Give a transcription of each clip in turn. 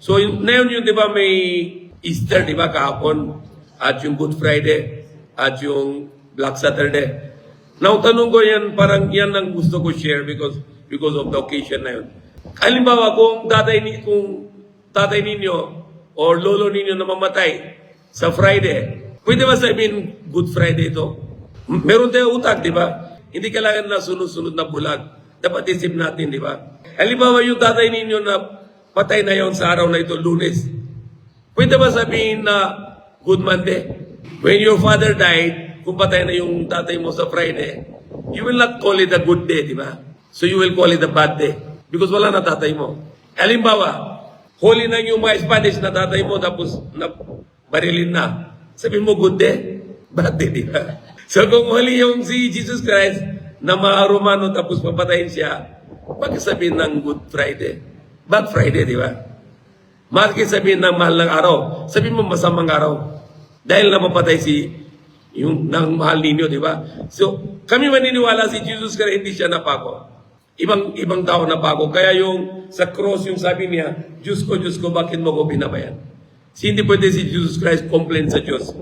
So, yung, ngayon yung, di ba, may Easter, di ba, kahapon, at yung Good Friday, at yung Black Saturday. Now, tanong ko yan, parang yan ang gusto ko share because because of the occasion na yun. Halimbawa, kung tatay, ni, kung tatay ninyo or lolo ninyo na mamatay sa Friday, pwede ba sabihin Good Friday ito? Meron tayo utak, di ba? Hindi kailangan na sunod-sunod na bulag. Dapat isip natin, di ba? Halimbawa, yung tatay ninyo na patay na yon sa araw na ito, lunes. Pwede ba sabihin na Good Monday? When your father died, kung patay na yung tatay mo sa Friday, you will not call it a good day, di ba? So you will call it a bad day. Because wala na tatay mo. Halimbawa, holy na yung mga Spanish na tatay mo tapos na barilin na. Sabihin mo, good day? Bad day, di ba? So kung holy yung si Jesus Christ na mga Romano tapos papatayin siya, bakit sabihin ng Good Friday? Bad Friday, di ba? Maski sabihin ng mahal ng araw, sabihin mo masamang araw. Dahil napapatay si yung ng mahal ninyo, di ba? So, kami maniniwala si Jesus Christ hindi siya napako. Ibang ibang tao napako. Kaya yung sa cross yung sabi niya, Diyos ko, Diyos ko, bakit mo ko binabayan? Si hindi pwede si Jesus Christ complain sa Diyos.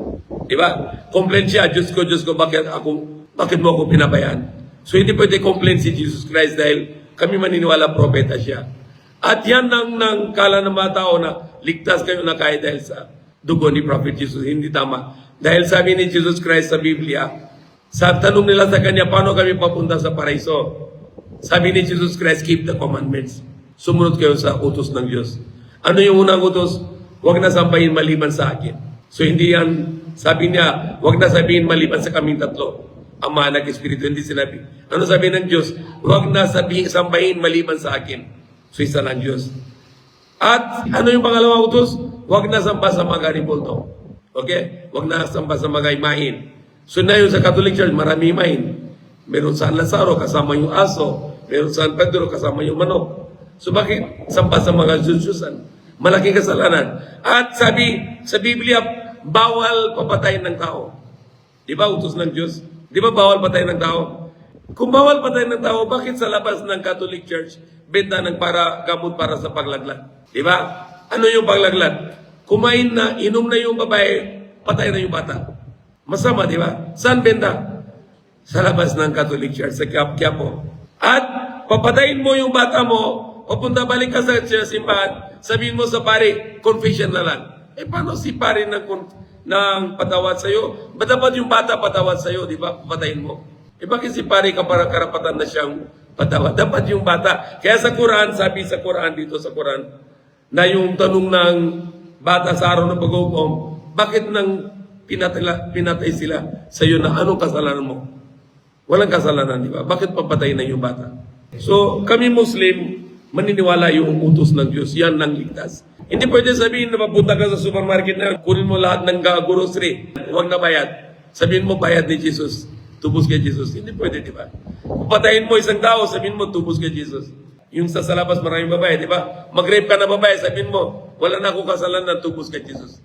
Di ba? Complain siya, Diyos ko, Diyos ko, bakit ako, bakit mo ako binabayan? So hindi pwede complain si Jesus Christ dahil kami maniniwala propeta siya. At yan ng, ng kala ng mga tao na ligtas kayo na kahit dahil sa dugo ni Prophet Jesus. Hindi tama. Dahil sabi ni Jesus Christ sa Biblia, sa tanong nila sa kanya, paano kami papunta sa paraiso? Sabi ni Jesus Christ, keep the commandments. Sumunod kayo sa utos ng Diyos. Ano yung unang utos? Huwag na sampayin maliban sa akin. So hindi yan, sabi niya, huwag na sabihin maliban sa kaming tatlo. Ama, Anak, Espiritu, hindi sinabi. Ano sabi ng Diyos? Huwag na sabihin, sampayin maliban sa akin. Lang Diyos. At ano yung pangalawang utos? Huwag na sampa sa mga garibulto. Okay? Huwag na sampa sa mga imahin. So na yun sa Catholic Church, marami imahin. Meron sa Lazaro, kasama yung aso. Meron sa San Pedro, kasama yung manok. So bakit sampa sa mga Diyos-Diyosan? Malaking kasalanan. At sabi sa Biblia, bawal papatayin ng tao. Di ba utos ng Diyos? Di ba bawal patayin ng tao? Kung bawal patayin ng tao, bakit sa labas ng Catholic Church, benta ng para, gamot para sa paglaglag? Di ba? Ano yung paglaglag? Kumain na, inom na yung babae, patay na yung bata. Masama, di ba? Saan benta? Sa labas ng Catholic Church, sa Quiap- Quiapo. At papatayin mo yung bata mo, papunta balik ka sa simbahan, sabihin mo sa pare, confession na lang. Eh, paano si pare ng, ng patawad sa'yo? Ba't dapat yung bata patawad sa'yo, di ba? Papatayin mo. Eh, bakit si pare ka para karapatan na siyang patawad? Dapat yung bata. Kaya sa Quran, sabi sa Quran, dito sa Quran, na yung tanong ng bata sa araw ng pag-uukom, bakit nang pinatay, pinatay sila sa iyo na anong kasalanan mo? Walang kasalanan, di ba? Bakit papatay na yung bata? So, kami Muslim, maniniwala yung utos ng Diyos. Yan ang ligtas. Hindi pwede sabihin na mapunta ka sa supermarket na kunin mo lahat ng grocery. Huwag na bayad. Sabihin mo bayad ni Jesus. Tubos kay Jesus. Hindi pwede, di ba? Patayin mo isang tao, sabihin mo tubos kay Jesus. Yung sa salabas maraming babae, di ba? Mag-rape ka na babae, sabihin mo, wala na akong kasalanan, tubos kay Jesus.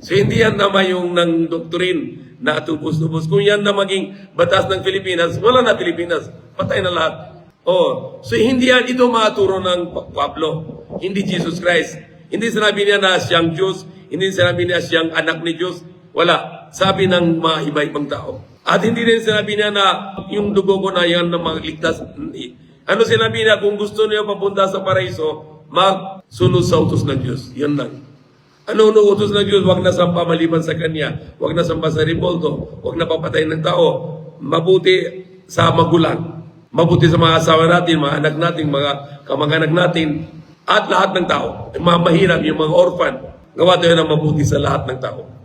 So hindi yan naman yung ng doktrin na tubos-tubos. Kung yan na maging batas ng Pilipinas, wala na Pilipinas. Patay na lahat. Oh, so hindi yan ito maturo ng Pa- Pablo. Hindi Jesus Christ. Hindi sinabi niya na siyang Diyos. Hindi sinabi niya siyang anak ni Diyos. Wala. Sabi ng mga iba-ibang tao. At hindi rin sinabi niya na yung dugo ko na yan na magligtas. Ano sinabi niya? Kung gusto niyo papunta sa paraiso, magsunod sa utos ng Diyos. Yan lang. Ano ang utos ng Diyos? Huwag na sampa maliban sa Kanya. Huwag na sampa sa revolto. Huwag na papatay ng tao. Mabuti sa magulang. Mabuti sa mga asawa natin, mga anak natin, mga kamag-anak natin, at lahat ng tao. Yung mga mahirap, yung mga orphan. Gawa tayo ng mabuti sa lahat ng tao.